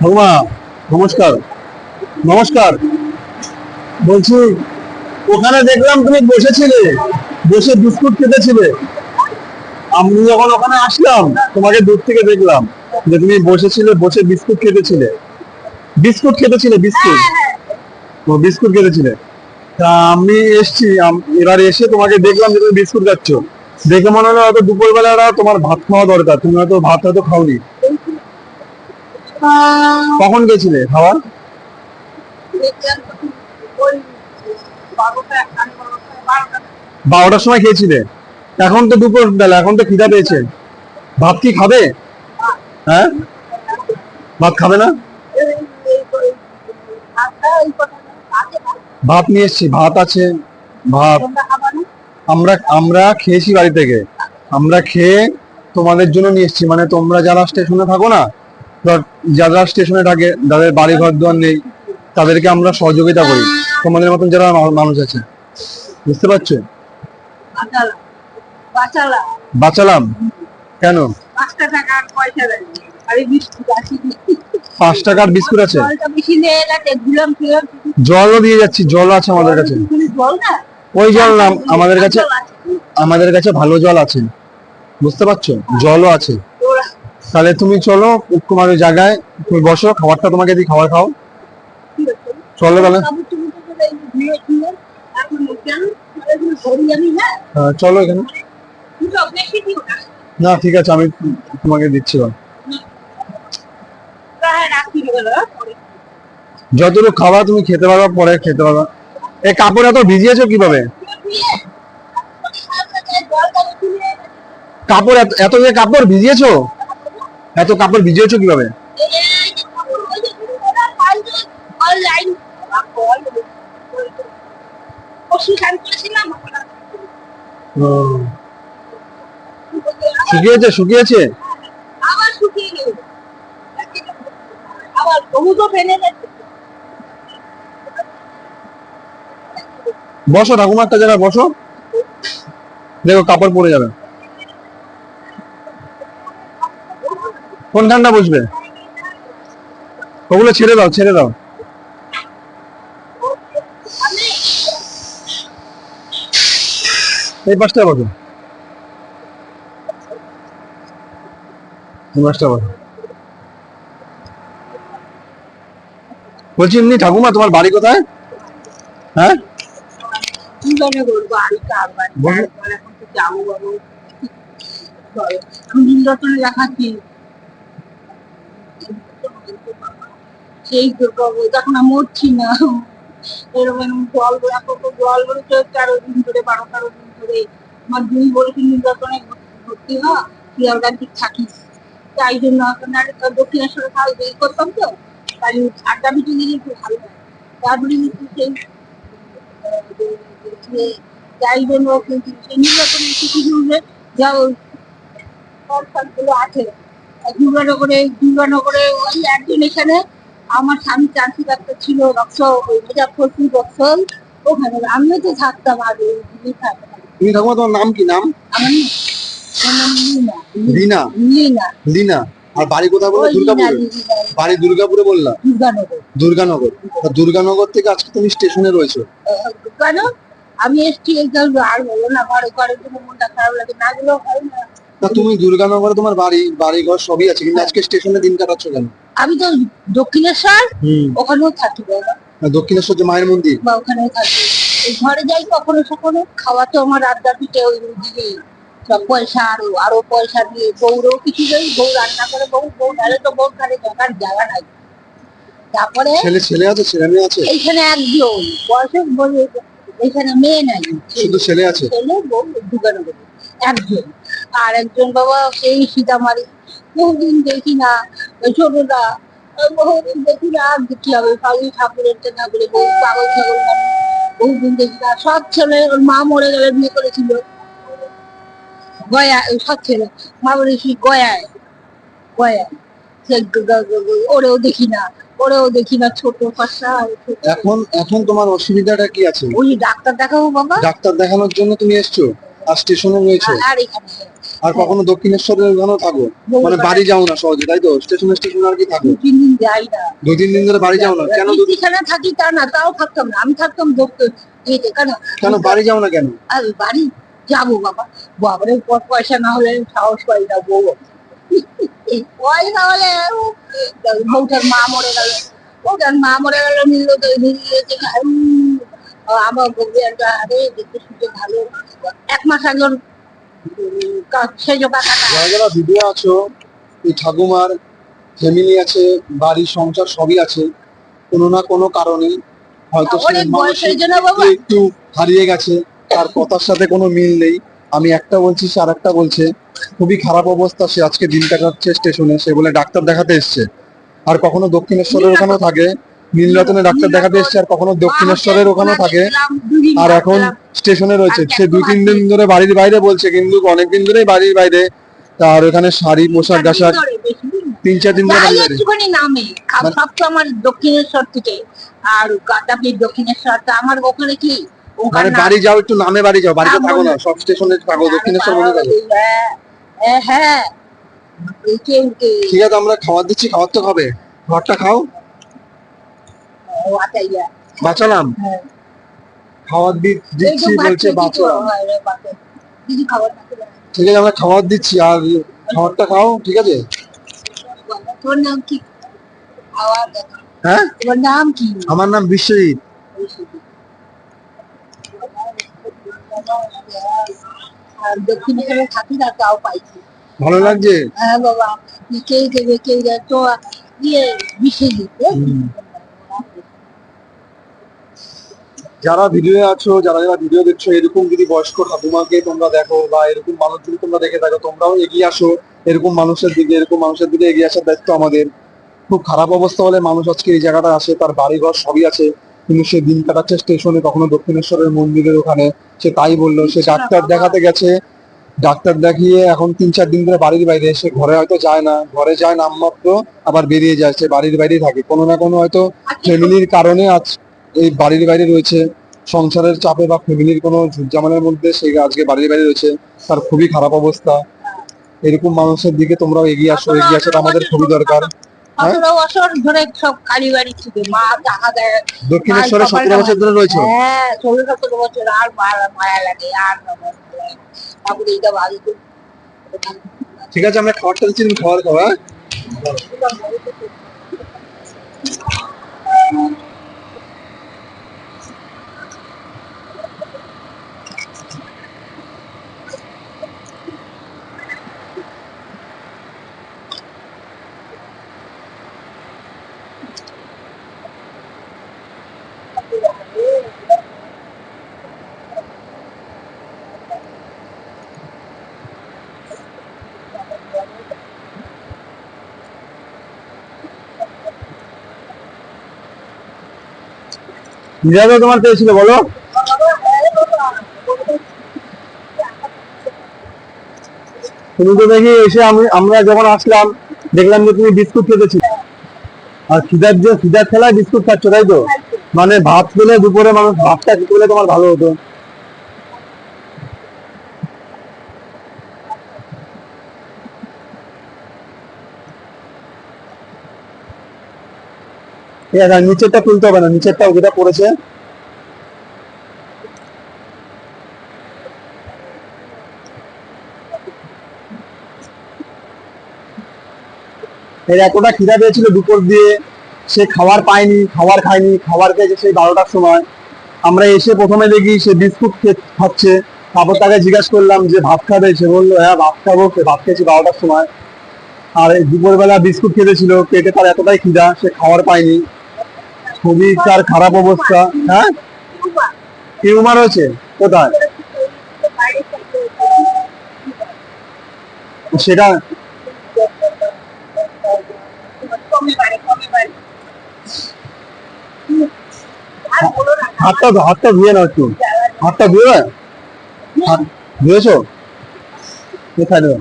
ঠাকুমা নমস্কার। নমস্কার। বলছি ওখানে দেখলাম তুমি বসেছিলে বসে বিস্কুট খেতেছিলে আমি যখন ওখানে আসলাম তোমাকে দূর থেকে দেখলাম যে তুমি বসেছিলে বসে বিস্কুট খেতেছিলে বিস্কুট খেতেছিলে বিস্কুট? ও বিস্কুট খেতেছিলে তা আমি এসছি এবার এসে তোমাকে দেখলাম যে তুমি বিস্কুট খাচ্ছ। দেখে মনে হলো হয়তো দুপুরবেলা তোমার ভাত খাওয়া দরকার তুমি হয়তো ভাত হয়তো খাওনি। কখন গেছিলে খাবার? বারোটার সময় খেয়েছিলে। এখন তো দুপুর বেলা, এখন তো খিদা পেয়েছে। ভাত কি খাবে? হ্যাঁ? ভাত খাবে না? ভাত নিয়ে এসছি, ভাত আছে, ভাত। আমরা আমরা খেয়েছি বাড়ি থেকে। আমরা খেয়ে তোমাদের জন্য নিয়ে এসছি। মানে তোমরা যারা স্টেশনে থাকো না যারা স্টেশনে থাকে, যাদের বাড়ি ঘর দুয়ার নেই, তাদেরকে আমরা সহযোগিতা করি। তোমাদের মতন যারা মানুষ আছে। বুঝতে পারছ? বাঁচালাম। কেন? পাঁচ টাকার বিস্কুট আছে। জলও দিয়ে যাচ্ছি, জল আছে আমাদের কাছে। ওই জল না, আমাদের কাছে আমাদের কাছে ভালো জল আছে। বুঝতে পারছ? জলও আছে। তাহলে তুমি চলো কুমার ওই জায়গায় তুমি বসো খাবারটা তোমাকে দিই খাবার খাও। চলো তাহলে। হ্যাঁ, চলো এখানে। না ঠিক আছে আমি তোমাকে দিচ্ছি পরে। যতটুকু খাবার তুমি খেতে পারবা পরে খেতে পারবা। এই কাপড় এত ভিজিয়েছো কীভাবে। কাপড় এত যে কাপড় ভিজিয়েছো? এত কাপড় ভিজিয়েছো কীভাবে? শুকিয়েছে শুকিয়েছে? আবার তো বসো ঠাকুমা একটা জায়গায় বসো। দেখো, কাপড় পরে যাবে। কোনখানটা বুঝবে? ওগুলো ছেড়ে দাও ছেড়ে দাও। এই পাঁচটা বসো এই পাঁচটা বসো বলছি এমনি ঠাকুমা তোমার বাড়ি কোথায়? হ্যাঁ? কি জানে বলব আমি কার বাড়ি বলো। তারপর এখন তো যাব বাবু চলো, আমি নীলরতনে দেখাচ্ছি তো বাবু তখন আমি মরছি না এরকম জল এখন তো জল তেরো দিন ধরে, বারো, তেরো দিন ধরে আমার দুই নীলরতনে ভর্তি হ শিয়ালদার থাকিস। তাই জন্য দক্ষিণেশ্বরে খাওয়া এই করতাম তো, তাই আড্ডা মিটে গেলে একটু ভালো হয়। তারপরে একটু সেই যে যাই জন্য কিন্তু সেই কিছু জুড়ে গুলো আছে দুর্গানগরে দুর্গানগরে ওই একজন এখানে আমার স্বামী চাষি ডাক্তার ছিল ওই মুজাফরপুর রক্সল ওখানে আমিও তো থাকতাম আগে তুমি ঠাকুমা তোমার নাম কি? নাম? লীনা। লীনা? লিনা। আর বাড়ি কোথায় বলল? দুর্গাপুরে? বাড়ি। দুর্গাপুরে বললা? দুর্গানগর। দুর্গানগর। থেকে আজকে তুমি স্টেশনে রয়েছো? কেন? আমি এসছি আর বলো না ঘরে ঘরের জন্য মনটা খারাপ লাগে না গেলেও হয় না। তা তুমি দুর্গানগরে তোমার বাড়ি বাড়ি ঘর সবই আছে কিন্তু আজকে স্টেশনে দিন কাটাচ্ছ কেন? আমি তো দক্ষিণেশ্বর ওখানেও থাকি দক্ষিণেশ্বর যে মায়ের মন্দির? বা ওখানেও থাকি। এই ঘরে যাই কখনো কখনো খাওয়া তো আমার আড্ডা পিঠে ওই দিকে সব পয়সা আরও আরও পয়সা দিয়ে বউরও কিছু দেয় বউ রান্না করে বউ বউ নাহলে তো বউ খালে জগার জায়গা নাই। তারপরে ছেলে ছেলে আছে ছেলে মেয়ে আছে? এইখানে একজন বয়সে বলে এখানে মেয়ে নাই। শুধু ছেলে আছে? ছেলে বউ করে একজন। আর একজন বাবা সেই সীতামারি। বহুদিন দেখি না ছোটটা বহুদিন দেখি না আর দেখি হবে কালী ঠাকুরের না বলে পাগল ছাগল মানে। বহুদিন দেখি না সব ছেলে ওর মা মরে গেলে বিয়ে করেছিল। গয়া সব ছেলে মা বলে কি গয়ায় গয়ায়। ওরেও দেখি না ওরেও দেখি না ছোট পাশা এখন এখন তোমার অসুবিধাটা কি আছে? ওই ডাক্তার দেখাবো বাবা। ডাক্তার দেখানোর জন্য তুমি এসছো? আর স্টেশনে রয়েছো? আর এখানে। আর কখনো দক্ষিণেশ্বরের ওখানেও থাকো। মানে বাড়ি যাও না সহজে তাই তো? স্টেশন স্টেশন আর কি থাকো? তিন দিন যাই না। দু তিন দিন ধরে বাড়ি যাও না। কেন এখানে থাকি তা না তাও থাকতাম না। আমি থাকতাম কেন কেন বাড়ি যাও না কেন? আর বাড়ি যাব বাবা। বাবারে পয়সা না হলে সাহস পাই না বউ। পয়সা হলে বউটার মা মরে গেল। বউটার মা মরে গেল নিল তো নিয়েছে আমার বউকে আরে দেখতে শুনতে ভালো। এক মাস আগে যারা যারা ভিডিও আছো এই ঠাকুমার ফ্যামিলি আছে বাড়ি সংসার সবই আছে কোনো না কোনো কারণে হয়তো একটু হারিয়ে গেছে তার কথার সাথে কোনো মিল নেই। আমি একটা বলছি সে আর একটা বলছে খুবই খারাপ অবস্থা সে আজকে দিন কাটাচ্ছে স্টেশনে সে বলে ডাক্তার দেখাতে এসছে। আর কখনো দক্ষিণেশ্বরের ওখানেও থাকে। নীলরতনে ডাক্তার দেখাতে এসছে আর কখনো দক্ষিণেশ্বরের ওখানেও থাকে। আর এখন স্টেশনে রয়েছে। সে দুই তিন দিন ধরে বাড়ির বাইরে বলছে কিন্তু অনেকদিন ধরেই বাড়ির বাইরে। তার ওখানে শাড়ি পোশাক আশাক তিন চার দিন ধরে যাই বাড়ির বাইরে। নামে। মানে- আমার দক্ষিণেশ্বর থেকে। আর কাটাপির দক্ষিণেশ্বর তা আমার ওখানে কি? ওখানে মানে বাড়ি যাও একটু নামে বাড়ি যাও। বাড়িতে থাকো না সব স্টেশনে থাকো দক্ষিণেশ্বর মনে থাকো। হ্যাঁ হ্যাঁ, হ্যাঁ ঠিক আছে আমরা খাবার দিচ্ছি খাবার তো খাবে। ঘরটা খাও। বাঁচালাম। হ্যাঁ। দিচ্ছি বলছে বাঁচালাম। না খেলে ঠিক আছে আমরা দিচ্ছি আর খাবারটা খাও ঠিক আছে? তোর নাম কি? হ্যাঁ? তোমার নাম কি? আমার নাম বিশ্বজিৎ। থাকি না তাও পাইছি। ভালো লাগছে? হ্যাঁ বাবা। কে কে দেবে তো ইয়ে বিশ্বজিৎ যারা ভিডিও আছো যারা যারা ভিডিও দেখছ এরকম যদি বয়স্ক ঠাকুমাকে তোমরা দেখো বা এরকম মানুষ যদি তোমরা দেখে থাকো তোমরাও এগিয়ে আসো। এরকম মানুষের দিকে এরকম মানুষের দিকে এগিয়ে আসার দায়িত্ব আমাদের। খুব খারাপ অবস্থা হলে মানুষ আজকে এই জায়গাটা আসে তার বাড়ি ঘর সবই আছে। কিন্তু সে দিন কাটাচ্ছে স্টেশনে কখনো দক্ষিণেশ্বরের মন্দিরের ওখানে সে তাই বলল সে ডাক্তার দেখাতে গেছে। ডাক্তার দেখিয়ে এখন তিন চার দিন ধরে বাড়ির বাইরে সে ঘরে হয়তো যায় না ঘরে যায় নামমাত্র আবার বেরিয়ে যায় সে বাড়ির বাইরেই থাকে। কোনো না কোনো হয়তো ফ্যামিলির কারণে আজ এই বাড়ির বাইরে রয়েছে। সংসারের চাপে বা ফ্যামিলির কোনো ঝুটঝামেলার মধ্যে সে আজকে বাড়ির বাইরে রয়েছে। তার খুবই খারাপ অবস্থা। এরকম মানুষের দিকে তোমরাও এগিয়ে আসো এগিয়ে আসাটা আমাদের খুবই দরকার। হ্যাঁ? সতেরো বছর ধরে সব কালী বাড়ি থেকে মা দক্ষিণেশ্বরে সতেরো বছর ধরে রয়েছে? হ্যাঁ ষোলো সতেরো বছর আর মায়া মায়া লাগে আর না মায়া লাগে। তারপরে এইটা বাড়ি ঠিক আছে আমরা খাবারটা দিচ্ছি তুমি খাবার খাও তোমার পেয়েছিল বলো? তুমি তো দেখি এসে আমি, আমরা যখন আসলাম, দেখলাম যে তুমি বিস্কুট খেতেছি আর সিদার যে সিদার খেলায় বিস্কুট খাচ্ছ, তাই তো? মানে ভাত খেলে দুপুরে মানুষ ভাতটা খেতে তোমার ভালো হতো। নিচেরটা তুলতে হবে না পড়েছে। এর এতটা খিদা পেয়েছিল দুপুর দিয়ে, সে খাবার পায়নি, খাবার খায়নি, খাবার খেয়েছে সেই বারোটার সময়। আমরা এসে প্রথমে দেখি সে বিস্কুট খাচ্ছে, তারপর তাকে জিজ্ঞাসা করলাম যে ভাত খাবে? সে বলল হ্যাঁ ভাত খাব সে ভাত খেয়েছে বারোটার সময়। আর দুপুরবেলা বিস্কুট খেতেছিল, পেটে তার এতটাই খিদা, সে খাবার পায়নি। খুবই তার খারাপ অবস্থা হ্যাঁ? টিউমার হয়েছে কোথায়? সেটা হাতটা হাতটা ধুয়ে নাও একটু। হাতটা ধুয়ে? হাত ধুয়েছো? কোথায় দেবে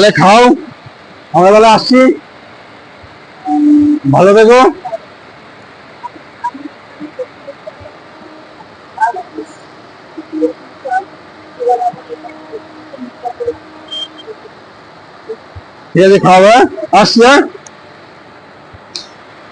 তাহলে খাও। আমরা বেলা আসছি। ভালো থেকো। ঠিক আছে খাওয়া হ্যাঁ?